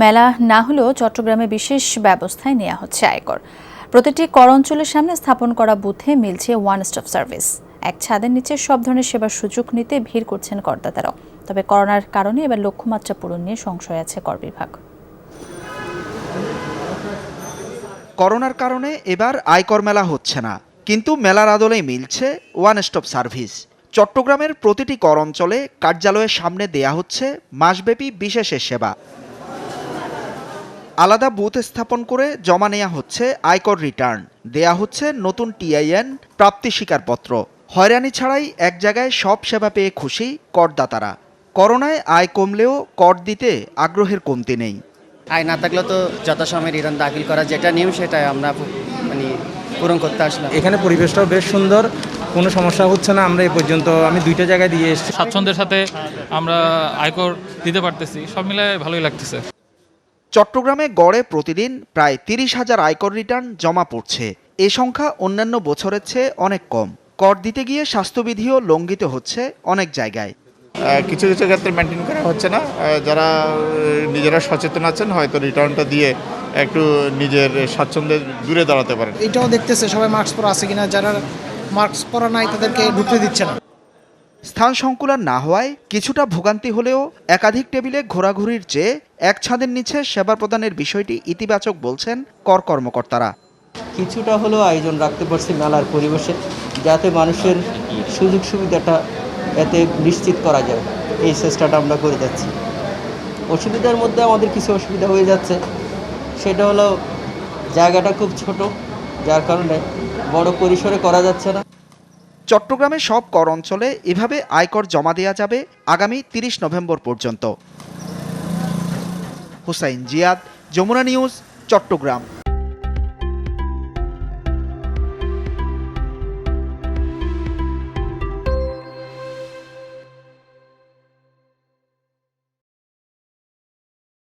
মেলা না হলেও চট্টগ্রামে বিশেষ ব্যবস্থায় নেওয়া হচ্ছে আয়কর। প্রতিটি কর অঞ্চলের সামনে স্থাপন করা বুথে মিলছে ওয়ান স্টপ সার্ভিস এক ছাদের নিচে সব ধরনের সেবার সুযোগ নিতে ভিড় করছেন করদাতারাও। তবে করোনার কারণে এবার লক্ষ্যমাত্রা পূরণ নিয়ে সংশয় আছে কর বিভাগ। করোনার কারণে এবার আয়কর মেলা হচ্ছে না, কিন্তু মেলার আদলেই মিলছে ওয়ান স্টপ সার্ভিস চট্টগ্রামের প্রতিটি কর অঞ্চলে কার্যালয়ের সামনে দেয়া হচ্ছে মাসব্যাপী বিশেষের সেবা। আলাদা বুথ স্থাপন করে জমা নেওয়া হচ্ছে আয়কর রিটার্ন। দেয়া হচ্ছে নতুন টিআইএন প্রাপ্তি স্বীকারপত্র। হয়রানি ছাড়াই এক জায়গায় সব সেবা পেয়ে খুশি করদাতারা। করোনায় আয় কমলেও কর দিতে আগ্রহের কমতি নেই। আয় না থাকলে তো যথাসময়ে রিটার্ন দাখিল করা যেটা নিয়ম সেটাই আমরা মানে পূরণ করতে আসলাম। এখানে পরিবেশটাও বেশ সুন্দর কোনো সমস্যা হচ্ছে না আমরা এই পর্যন্ত আমি দুইটা জায়গায় দিয়ে এসেছি। স্বাচ্ছন্দ্যের সাথে আমরা আয়কর দিতে পারতেছি সব মিলে ভালোই লাগতেছে। চট্টগ্রামে গড়ে প্রতিদিন প্রায় তিরিশ হাজার আয়কর রিটার্ন জমা পড়ছে। এ সংখ্যা অন্যান্য বছরের চেয়ে অনেক কম। কর দিতে গিয়ে স্বাস্থ্যবিধিও লঙ্ঘিত হচ্ছে অনেক জায়গায়। কিছু কিছু ক্ষেত্রে মেনটেন করা হচ্ছে না। যারা নিজেরা সচেতন আছেন হয়তো রিটার্নটা দিয়ে একটু নিজের স্বাচ্ছন্দ্যে দূরে দাঁড়াতে পারেন। এটাও দেখতেছে সবাই মাস্ক পরা আছে কিনা যারা মাস্ক পরা নাই তাদেরকে ঢুকতে দিচ্ছে না। স্থান সংকুলান না হওয়ায় কিছুটা ভোগান্তি হলেও একাধিক টেবিলে ঘোরাঘুরির চেয়ে এক ছাদের নিচে সেবা প্রদানের বিষয়টি ইতিবাচক বলছেন কর কর্মকর্তারা। কিছুটা হলেও আয়োজন রাখতে পারছি মেলার পরিবেশে, যাতে মানুষের সুযোগ সুবিধাটা এতে নিশ্চিত করা যায়। এই চেষ্টাটা আমরা করে যাচ্ছি। অসুবিধার মধ্যে আমাদের কিছু অসুবিধা হয়ে যাচ্ছে। সেটা হলো জায়গাটা খুব ছোট, যার কারণে বড় পরিসরে করা যাচ্ছে না। চট্টগ্রামের সব কর অঞ্চলে এভাবে আয়কর জমা দেওয়া যাবে আগামী তিরিশ নভেম্বর পর্যন্ত। হুসাইন জিয়াদ, যমুনা নিউজ, চট্টগ্রাম।